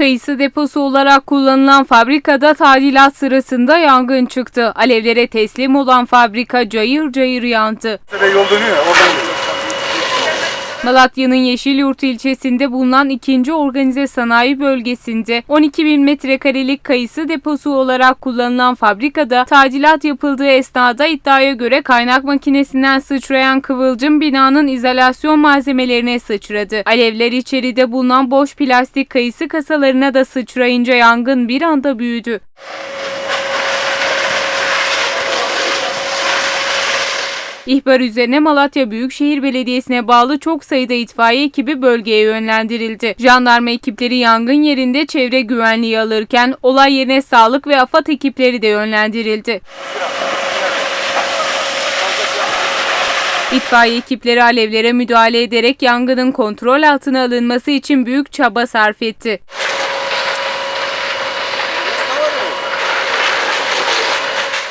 Kayısı deposu olarak kullanılan fabrikada tadilat sırasında yangın çıktı. Alevlere teslim olan fabrika cayır cayır yandı. Yol dönüyor oradan geliyor. Malatya'nın Yeşilyurt ilçesinde bulunan ikinci organize sanayi bölgesinde 12 bin metrekarelik kayısı deposu olarak kullanılan fabrikada tadilat yapıldığı esnada iddiaya göre kaynak makinesinden sıçrayan kıvılcım binanın izolasyon malzemelerine sıçradı. Alevler içeride bulunan boş plastik kayısı kasalarına da sıçrayınca yangın bir anda büyüdü. İhbar üzerine Malatya Büyükşehir Belediyesi'ne bağlı çok sayıda itfaiye ekibi bölgeye yönlendirildi. Jandarma ekipleri yangın yerinde çevre güvenliği alırken olay yerine sağlık ve AFAD ekipleri de yönlendirildi. İtfaiye ekipleri alevlere müdahale ederek yangının kontrol altına alınması için büyük çaba sarf etti.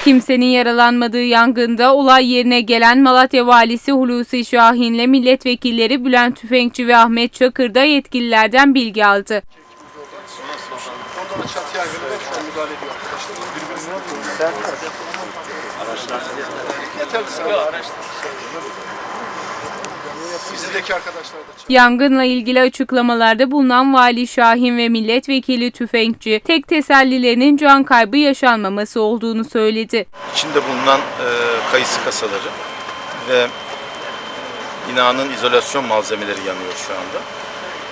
Kimsenin yaralanmadığı yangında olay yerine gelen Malatya Valisi Hulusi Şahin'le milletvekilleri Bülent Tüfekçi ve Ahmet Çakır da yetkililerden bilgi aldı. Ondan da çatı Bizdeki arkadaşlar da çağır. Yangınla ilgili açıklamalarda bulunan Vali Şahin ve milletvekili Tüfekçi tek tesellilerinin can kaybı yaşanmaması olduğunu söyledi. İçinde bulunan e, kayısı kasaları ve binanın izolasyon malzemeleri yanıyor şu anda.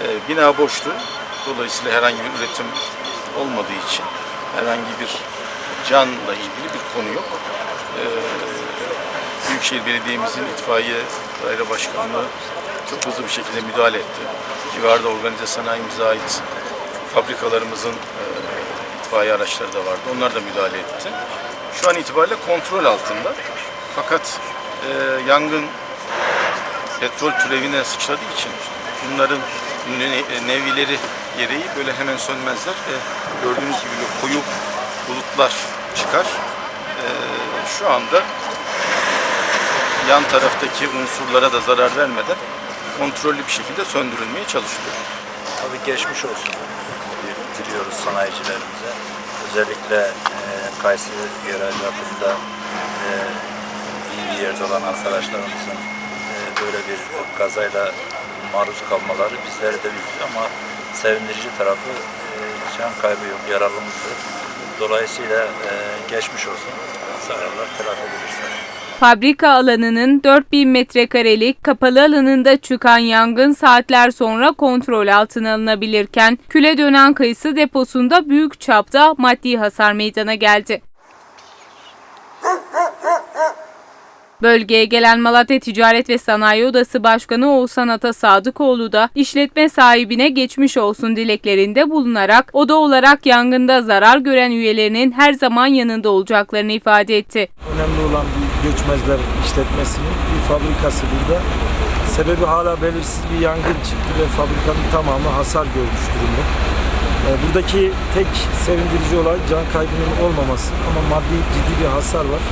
E, bina boştu. Dolayısıyla herhangi bir üretim olmadığı için herhangi bir canla ilgili bir konu yok. Büyükşehir Belediye'mizin itfaiye daire başkanlığı çok hızlı bir şekilde müdahale etti. Civarda organize sanayimize ait fabrikalarımızın e, itfaiye araçları da vardı. Onlar da müdahale etti. Şu an itibariyle kontrol altında. Fakat e, yangın petrol türevine sıçradığı için bunların ne- nevileri gereği böyle hemen sönmezler ve gördüğünüz gibi koyu bulutlar çıkar. E, şu anda yan taraftaki unsurlara da zarar vermeden kontrollü bir şekilde söndürülmeye çalışılıyor. Tabii geçmiş olsun diliyoruz sanayicilerimize. Özellikle e, Kayseri yerel yapımda e, iyi bir yerde olan arkadaşlarımızın e, böyle bir kazayla maruz kalmaları bizleri de üzdü ama sevindirici tarafı e, can kaybı yok, yaralımız yok. Dolayısıyla e, geçmiş olsun. Zararlar telafi edilirse. Fabrika alanının 4000 metrekarelik kapalı alanında çıkan yangın saatler sonra kontrol altına alınabilirken küle dönen kayısı deposunda büyük çapta maddi hasar meydana geldi. Bölgeye gelen Malatya Ticaret ve Sanayi Odası Başkanı Oğuzhan Ata Sadıkoğlu da işletme sahibine geçmiş olsun dileklerinde bulunarak oda olarak yangında zarar gören üyelerinin her zaman yanında olacaklarını ifade etti. önemli olan bir göçmezler işletmesinin bir fabrikası burada. Sebebi hala belirsiz bir yangın çıktı ve fabrikanın tamamı hasar görmüş durumda. Ee, Buradaki tek sevindirici olay can kaybının olmaması ama maddi ciddi bir hasar var.